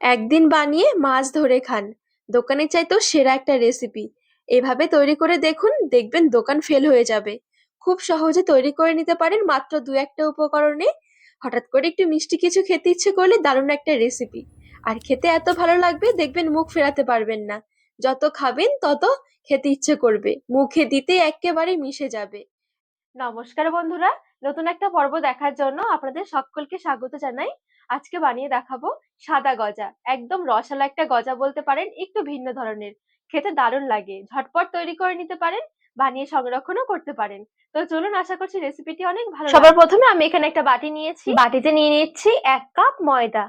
একদিন বানিয়ে মাছ ধরে খান। দোকানের চাইতেও সেরা একটা রেসিপি এভাবে তৈরি করে দেখুন, দেখবেন দোকান ফেল হয়ে যাবে। খুব সহজে তৈরি করে নিতে পারেন মাত্র দু একটা উপকরণে। হঠাৎ করে একটু মিষ্টি কিছু খেতে ইচ্ছে করলে দারুণ একটা রেসিপি আর খেতে এত ভালো লাগবে, দেখবেন মুখ ফেরাতে পারবেন না। যত খাবেন, তত খেতে ইচ্ছে করবে। মুখে দিতে একেবারে মিশে যাবে। নমস্কার বন্ধুরা। নতুন একটা পর্ব দেখার জন্য আপনাদের সকলকে স্বাগত জানাই। আজকে বানিয়ে দেখাবো সাদা গজা। একদম রসালো একটা গজা বলতে পারেন একটু ভিন্ন ধরনের। খেতে দারুণ লাগে। ঝটপট তৈরি করে নিতে পারেন বানিয়ে সংরক্ষণও করতে পারেন। তো চলুন আশা করছি রেসিপিটি অনেক ভালো সবার প্রথমে আমি এখানে একটা বাটি নিয়েছি। বাটিতে নিয়ে নিচ্ছি এক কাপ ময়দা।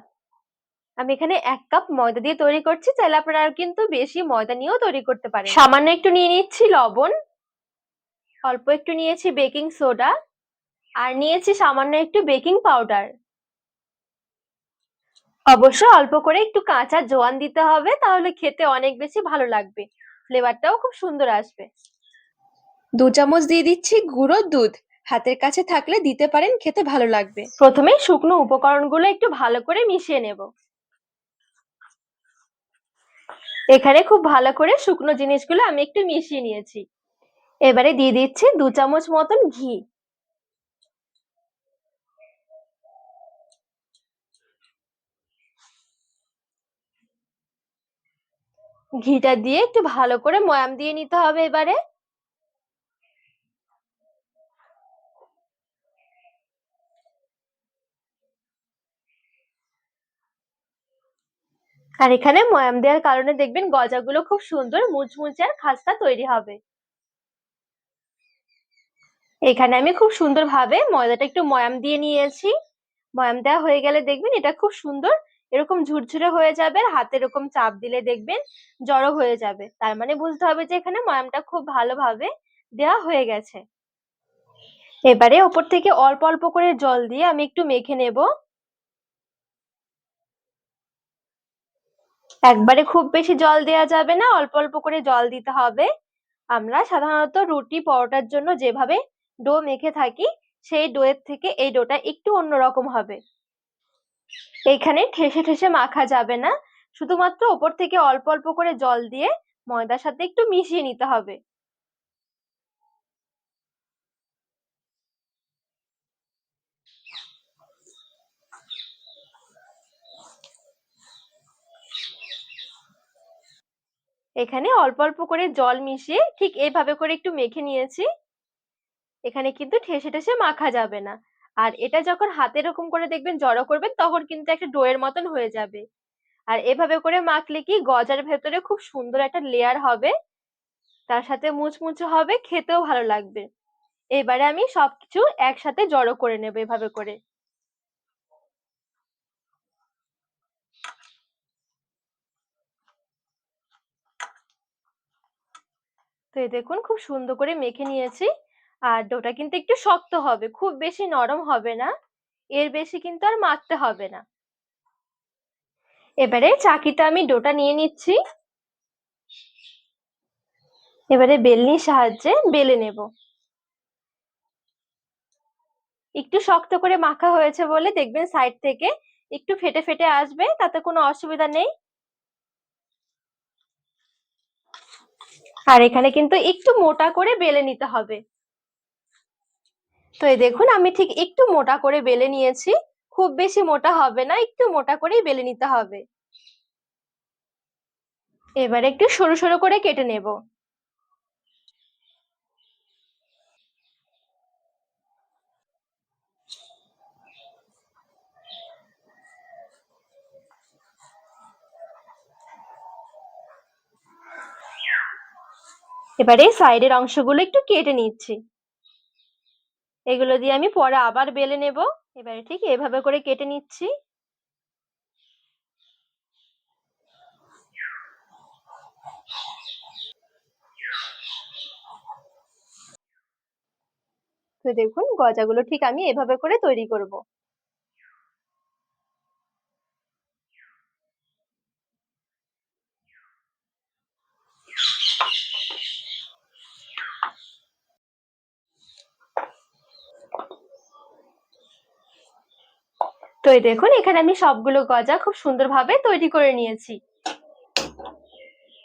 আমি এখানে এক কাপ ময়দা দিয়ে তৈরি করছি। চাইলে আপনারা কিন্তু বেশি ময়দা নিয়েও তৈরি করতে পারেন। সামান্য একটু নিয়ে নিচ্ছি লবণ। অল্প একটু নিয়েছি বেকিং সোডা। আর নিয়েছি সামান্য একটু বেকিং পাউডার। অবশ্য অল্প করে একটু কাঁচা জোয়ান দিতে হবে তাহলে খেতে অনেক বেশি ভালো লাগবে। ফ্লেভারটাও খুব সুন্দর আসবে। দু চামচ দিয়ে দিচ্ছি গুঁড়ো দুধ। হাতের কাছে থাকলে দিতে পারেন খেতে ভালো লাগবে। প্রথমে শুকনো উপকরণগুলো একটু ভালো করে মিশিয়ে নেব। এখানে খুব ভালো করে শুকনো জিনিসগুলো আমি একটু মিশিয়ে নিয়েছি। এবারে দিয়ে দিচ্ছি দু চামচ মতন ঘি। ঘিটা দিয়ে একটু ভালো করে ময়াম দিয়ে নিতে হবে এবারে। আর এখানে ময়াম দেওয়ার কারণে দেখবেন গজাগুলো খুব সুন্দর মুচমুচে আর খাস্তা তৈরি হবে। এখানে আমি খুব সুন্দর ভাবে ময়দাটা একটু ময়াম দিয়ে নিয়েছি। ময়াম দেওয়া হয়ে গেলে দেখবেন এটা খুব সুন্দর এরকম ঝুরঝুরে হয়ে যাবে আর হাতে এরকম চাপ দিলে দেখবেন জড়ো হয়ে যাবে। তার মানে বুঝতে হবে যে এখানে ময়ামটা খুব ভালোভাবে দেওয়া হয়ে গেছে। এবারে ওপর থেকে অল্প অল্প করে জল দিয়ে আমি একটু মেখে নেব। একবারে খুব বেশি জল দেওয়া যাবে না, অল্প অল্প করে জল দিতে হবে। আমরা সাধারণত রুটি পরোটার জন্য যেভাবে ডো মেখে থাকি, সেই ডোয়ের থেকে এই ডোটা একটু অন্যরকম হবে। এখানে ঠেসে ঠেসে মাখা যাবে না। শুধুমাত্র ওপর থেকে অল্প অল্প করে জল দিয়ে ময়দার সাথে একটু মিশিয়ে নিতে হবে। এখানে অল্প অল্প করে জল মিশিয়ে ঠিক এইভাবে করে একটু মেখে নিয়েছি। এখানে কিন্তু ঠেসে ঠেসে মাখা যাবে না। আর এটা যখন হাতে এরকম করে দেখবেন জড়ো করবেন, তখন কিন্তু একটা ডোয়ের মতন হয়ে যাবে। আর এভাবে করে মাখলে কি গজার ভেতরে খুব সুন্দর একটা লেয়ার হবে, তার সাথে মুচমুচে হবে, খেতেও ভালো লাগবে। এবারে আমি সবকিছু একসাথে জড়ো করে নেব এভাবে করে। তো এই দেখুন, খুব সুন্দর করে মেখে নিয়েছি। আর ডোটা কিন্তু একটু শক্ত হবে, খুব বেশি নরম হবে না। এর বেশি কিন্তু আর মাখতে হবে না। এবারে চাকিটা আমি ডোটা নিয়ে নিচ্ছি। এবারে বেলনির সাহায্যে বেলে নেব। একটু শক্ত করে মাখা হয়েছে বলে দেখবেন সাইড থেকে একটু ফেটে ফেটে আসবে, তাতে কোনো অসুবিধা নেই। আর এখানে কিন্তু একটু মোটা করে বেলে নিতে হবে। তো এই দেখুন, আমি ঠিক একটু মোটা করে বেলে নিয়েছি। খুব বেশি মোটা হবে না, একটু মোটা করেই বেলে নিতে হবে। এবার একটু সরু সরু করে কেটে নেব। এবারে সাইডের অংশগুলো একটু কেটে নিচ্ছি। এগুলো দিয়ে আমি পরে আবার বেলে নেব। এবারে ঠিক এভাবে করে কেটে নিচ্ছি। তো দেখুন, গজাগুলো ঠিক আমি এভাবে করে তৈরি করব। তো এই দেখুন, এখানে আমি সবগুলো গজা খুব সুন্দরভাবে তৈরি করে নিয়েছি।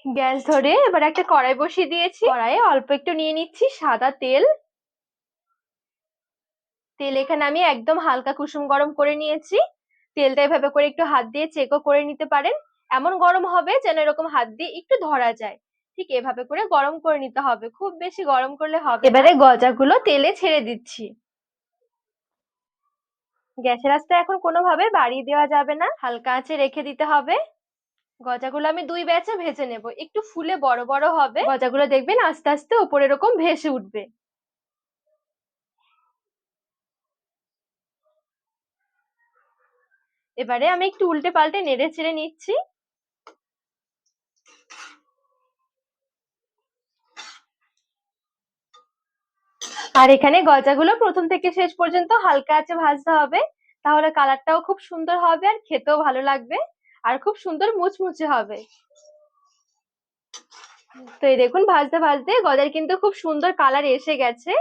গ্যাস ধরে এবার একটা কড়াই বসিয়ে দিয়েছি। কড়াইয়ে অল্প একটু নিয়ে নিচ্ছি সাদা তেল। তেল এখানে আমি একদম হালকা কুসুম গরম করে নিয়েছি। তেলটা এভাবে করে একটু হাত দিয়ে চেকও করে নিতে পারেন। এমন গরম হবে যেন এরকম হাত দিয়ে একটু ধরা যায়। ঠিক এভাবে করে গরম করে নিতে হবে। খুব বেশি গরম করলে হবে। এবারে গজাগুলো তেলে ছেড়ে দিচ্ছি। গ্যাসের আঁচটা এখন কোনোভাবে বাড়িয়ে দেওয়া যাবে না। হালকা আঁচে রেখে দিতে হবে। গজাগুলো আমি দুই ব্যাচে ভেজে নেব। একটু ফুলে বড় বড় হবে। গজাগুলো দেখবেন আস্তে আস্তে উপরে এরকম ভেসে উঠবে। এবারে আমি একটু উল্টে পাল্টে নেড়ে চেড়ে নিচ্ছি। আর এখানে গজাগুলো প্রথম থেকে শেষ পর্যন্ত হালকা আছে ভাজতে হবে। তাহলে কালারটাও খুব সুন্দর হবে আর খেতেও ভালো লাগবে। আর খুব সুন্দর মুচমুচে হবে। তো এই দেখুন, ভাজতে ভাজতে গজার কিন্তু খুব সুন্দর কালার এসে গেছে।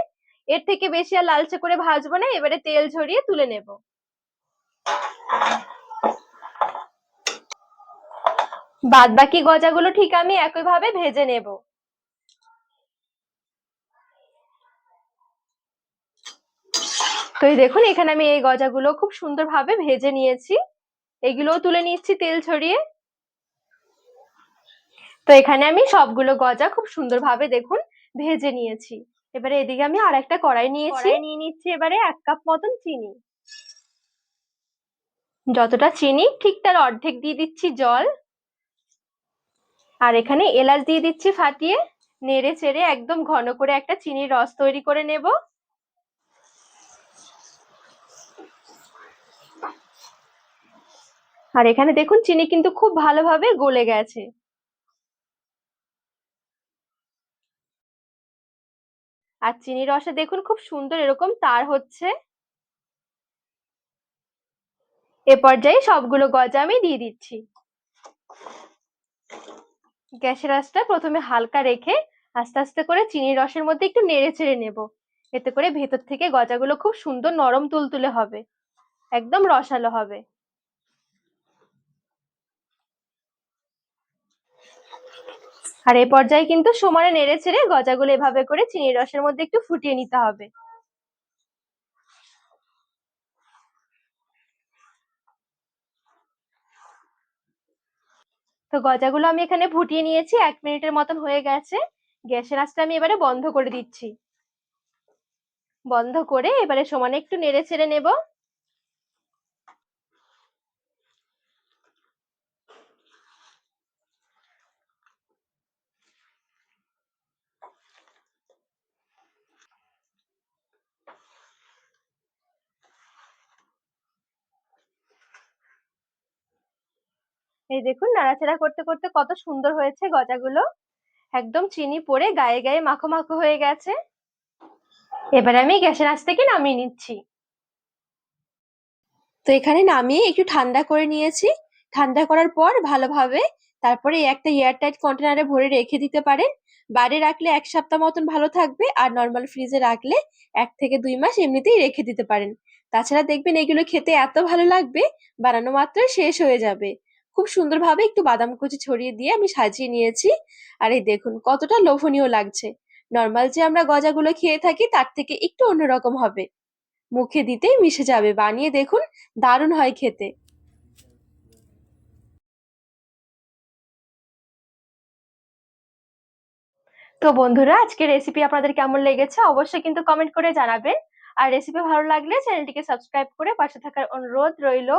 এর থেকে বেশি আর লালচে করে ভাজবো না, এবারে তেল ঝরিয়ে তুলে নেব। বাদ বাকি গজাগুলো ঠিক আমি একইভাবে ভেজে নেব। তো এই দেখুন এখানে আমি এই গজাগুলো খুব সুন্দরভাবে ভেজে নিয়েছি। এগুলোও তুলে নিচ্ছি তেল ছড়িয়ে। তো এখানে আমি সবগুলো গজা খুব সুন্দরভাবে দেখুন ভেজে নিয়েছি। এবারে এদিকে আমি আর একটা কড়াই নিয়েছি। নিয়ে নিচ্ছি এবারে এক কাপ মতন চিনি। যতটা চিনি ঠিক তার অর্ধেক দিয়ে দিচ্ছি জল। আর এখানে এলাচ দিয়ে দিচ্ছি ফাটিয়ে। নেড়ে চেড়ে একদম ঘন করে একটা চিনির রস তৈরি করে নেব। আর এখানে দেখুন চিনি কিন্তু খুব ভালোভাবে গলে গেছে। আর চিনির রসে দেখুন খুব সুন্দর এরকম তার হচ্ছে। এ পর্যায়ে সবগুলো গজা আমি দিয়ে দিচ্ছি। গ্যাসের আঁচটা প্রথমে হালকা রেখে আস্তে আস্তে করে চিনির রসের মধ্যে একটু নেড়ে চেড়ে নেব। এতে করে ভেতর থেকে গজাগুলো খুব সুন্দর নরম তুলতুলে হবে। একদম রসালো হবে। আর এই পর্যায়ে কিন্তু সমানে নেড়ে ছেড়ে গজাগুলো এভাবে করে চিনির রসের মধ্যে একটু ফুটিয়ে নিতে হবে। তো গজাগুলো আমি এখানে ফুটিয়ে নিয়েছি, এক মিনিটের মতন হয়ে গেছে। গ্যাসের আঁচটা আমি এবারে বন্ধ করে দিচ্ছি। বন্ধ করে এবারে সমানে একটু নেড়ে ছেড়ে নেব। এই দেখুন, নাড়াচাড়া করতে করতে কত সুন্দর হয়েছে গজাগুলো। একদম চিনি পরে গায়ে গায়ে মাখো মাখো হয়ে গেছে। এবার আমি গ্যাসের আঁচ থেকে নামিয়ে নিচ্ছি। তো এখানে নামিয়ে একটু ঠান্ডা করে নিয়েছি। ঠান্ডা করার পর ভালোভাবে তারপরে একটা এয়ারটাইট কন্টেনারে ভরে রেখে দিতে পারেন। বাইরে রাখলে এক সপ্তাহ মতন ভালো থাকবে আর নর্মাল ফ্রিজে রাখলে এক থেকে দুই মাস এমনিতেই রেখে দিতে পারেন। তাছাড়া দেখবেন এগুলো খেতে এত ভালো লাগবে, বানানো মাত্র শেষ হয়ে যাবে। খুব সুন্দরভাবে একটু বাদাম কুচি ছড়িয়ে দিয়ে আমি সাজিয়ে নিয়েছি। আর এই দেখুন, কতটা লোভনীয় লাগছে। নর্মাল যে আমরা গজাগুলো খেয়ে থাকি, তার থেকে একটু অন্যরকম হবে। মুখে দিতেই মিশে যাবে, বানিয়ে দেখুন, দারুণ হয় খেতে। তো বন্ধুরা, আজকের রেসিপি আপনাদের কেমন লেগেছে অবশ্যই কিন্তু কমেন্ট করে জানাবেন। আর রেসিপি ভালো লাগলে চ্যানেলটিকে সাবস্ক্রাইব করে পাশে থাকার অনুরোধ রইল।